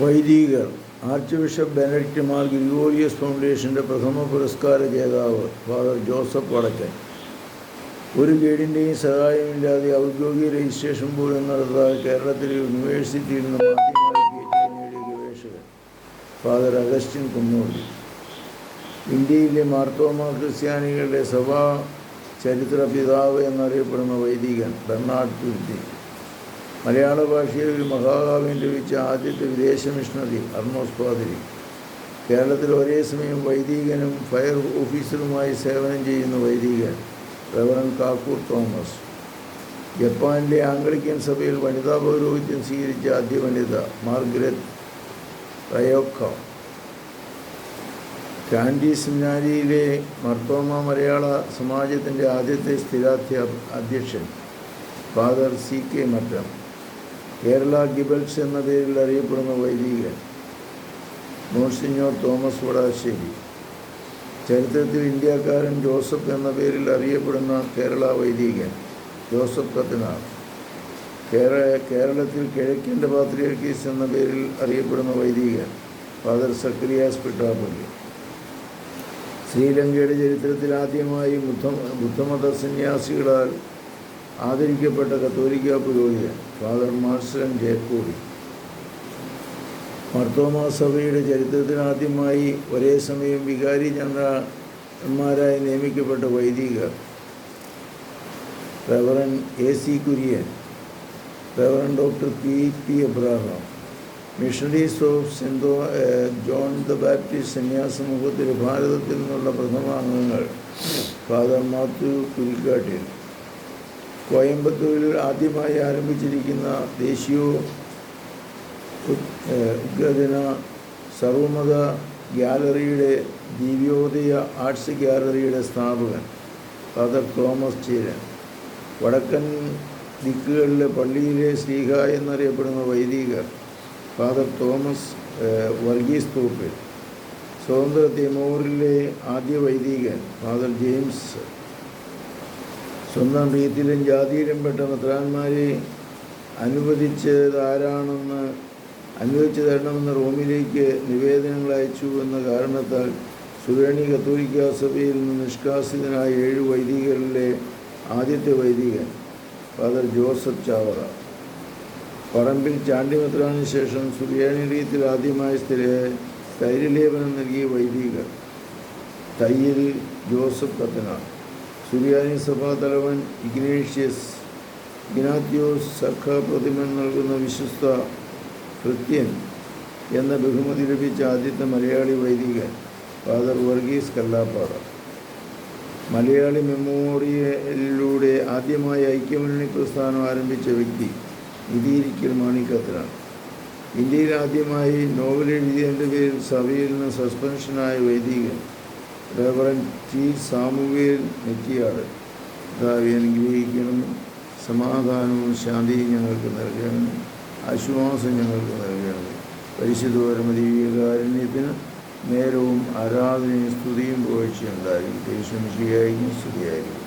വൈദികർ archbishop Benedict Mar Gregorios ഫൗണ്ടേഷന്റെ പ്രഥമ പുരസ്കാര ജേതാവ് ഫാദർ ജോസഫ് വടക്കൻ. ഒരു ഗൈഡിന്റെയും സഹായമില്ലാതെ ഔദ്യോഗിക രജിസ്ട്രേഷൻ പോലും നടത്താതെ കേരളത്തിലെ യൂണിവേഴ്സിറ്റിയിൽ നിന്ന് ഡി നേടിയ ഗവേഷകൻ ഫാദർ അഗസ്റ്റിൻ കുന്നോളി. ഇന്ത്യയിലെ മാർത്തോമ ക്രിസ്ത്യാനികളുടെ സഭാ ചരിത്ര പിതാവ് എന്നറിയപ്പെടുന്ന വൈദികൻ ബെർണാഡ് തുരുത്തി മലയാള ഭാഷയിൽ ഒരു മഹാകാവ്യം ലഭിച്ച ആദ്യത്തെ വിദേശ മിഷണറി അർണോസ് പാതിരി. കേരളത്തിൽ ഒരേ സമയം വൈദികനും ഫയർ ഓഫീസറുമായി സേവനം ചെയ്യുന്ന വൈദികൻ റവറൻ കാക്കൂർ തോമസ്. ജപ്പാനിലെ ആംഗ്ലിക്കൻ സഭയിൽ വനിതാ പൗരോഹിത്യം സ്വീകരിച്ച ആദ്യ വനിത മാർഗരറ്റ് റയോക്ക. കാൻഡി സെമിനാരിയിലെ മർത്തോമ മലയാള സമാജത്തിന്റെ ആദ്യത്തെ സ്ഥിരാധ്യാ അധ്യക്ഷൻ father C K Mattam Kerala Goebbels എന്ന പേരിൽ അറിയപ്പെടുന്ന വൈദികൻ മോൺസിഞ്ഞോർ തോമസ് വടാശ്ശേരി. ചരിത്രത്തിൽ ഇന്ത്യക്കാരൻ ജോസഫ് എന്ന പേരിൽ അറിയപ്പെടുന്ന കേരള വൈദികൻ ജോസഫ് കത്തനാർ കേരള കേരളത്തിൽ കിഴക്കിന്റെ പാത്രിയർക്കീസ് എന്ന പേരിൽ അറിയപ്പെടുന്ന വൈദികൻ ഫാദർ സക്രിയാസ് പിട്ടാപ്പള്ളി ശ്രീലങ്കയുടെ ചരിത്രത്തിൽ ആദ്യമായി ബുദ്ധ ബുദ്ധമത സന്യാസികളാൽ ആദരിക്കപ്പെട്ട കത്തോലിക്ക പുരോഹിതൻ ഫാദർ മാർസലൻ ജയക്കൂടി. മർത്തോമാ സഭയുടെ ചരിത്രത്തിൽ ആദ്യമായി ഒരേ സമയം വികാരി ജനറൽമാരായി നിയമിക്കപ്പെട്ട വൈദികർ reverend A C Kurian reverend doctor P P Abraham missionaries of saint John the Baptist സന്യാസ സമൂഹത്തിൽ ഭാരതത്തിൽ നിന്നുള്ള പ്രഥമ അംഗങ്ങൾ ഫാദർ മാത്യു കുരിക്കാട്ടിൽ. കോയമ്പത്തൂരിൽ ആദ്യമായി ആരംഭിച്ചിരിക്കുന്ന ദേശീയ ഉദ്ഘാടന സർവമത ഗ്യാലറിയുടെ ദിവ്യോദയ ആർട്സ് ഗ്യാലറിയുടെ സ്ഥാപകൻ ഫാദർ തോമസ് ചീരൻ. വടക്കൻ ദിക്കുകളിലെ പള്ളിയിലെ ശ്രീഹ എന്നറിയപ്പെടുന്ന വൈദികർ ഫാദർ തോമസ് വർഗീസ് തോപ്പിൽ. സ്വതന്ത്ര തിമോറിലെ ആദ്യ വൈദികൻ ഫാദർ ജെയിംസ് സ്വന്തം രീതിയിലും ജാതിയിലും പെട്ട മെത്രാന്മാരെ അനുവദിച്ചത് ആരാണെന്ന് അനുവദിച്ചു തരണമെന്ന് റോമിലേക്ക് നിവേദനങ്ങൾ അയച്ചു എന്ന കാരണത്താൽ സുവേണി കത്തോലിക്ക സഭയിൽ നിന്ന് നിഷ്കാസിതനായ ഏഴ് വൈദികരിലെ ആദ്യത്തെ വൈദികൻ ഫാദർ ജോസഫ് ചാവറ. പറമ്പിൽ ചാണ്ടിമത്രാന് ശേഷം രീതിയിൽ ആദ്യമായി സ്ഥിര തൈരലേപനം നൽകിയ വൈദികർ തയ്യൽ ജോസഫ് കത്തനാർ സുറിയാനി സഭാ തലവൻ ഇഗ്നേഷ്യസ് ഇഗ്നാത്യോസ് സഖ പ്രതിമൻ നൽകുന്ന വിശ്വസ്ത കൃത്യൻ എന്ന ബഹുമതി ലഭിച്ച ആദ്യത്തെ മലയാളി വൈദികൻ ഫാദർ വർഗീസ് കല്ലാപ്പാറ. മലയാളി മെമ്മോറിയലിലൂടെ ആദ്യമായി ഐക്യമുന്നണി പ്രസ്ഥാനം ആരംഭിച്ച വ്യക്തി നിധിയിരിക്കൽ മാണിക്കത്തിലാണ് ഇന്ത്യയിൽ ആദ്യമായി നോവൽ എഴുതിയതിന്റെ പേരിൽ സഭയിൽ നിന്ന് സസ്പെൻഷനായ വൈദികൻ റവറൻ ടി. സാമുവേൽ നെറ്റിയാട് കർത്താവെ അനുഗ്രഹിക്കണം. സമാധാനവും ശാന്തിയും ഞങ്ങൾക്ക് നൽകണം. ആശ്വാസം ഞങ്ങൾക്ക് നൽകണം. പരിശുദ്ധ പരമദീവികാരുണ്യത്തിന് നേരവും ആരാധനയും സ്തുതിയും പുകഴ്ചയുണ്ടായിരിക്കും ദേശം സ്തുതിയായിരിക്കും.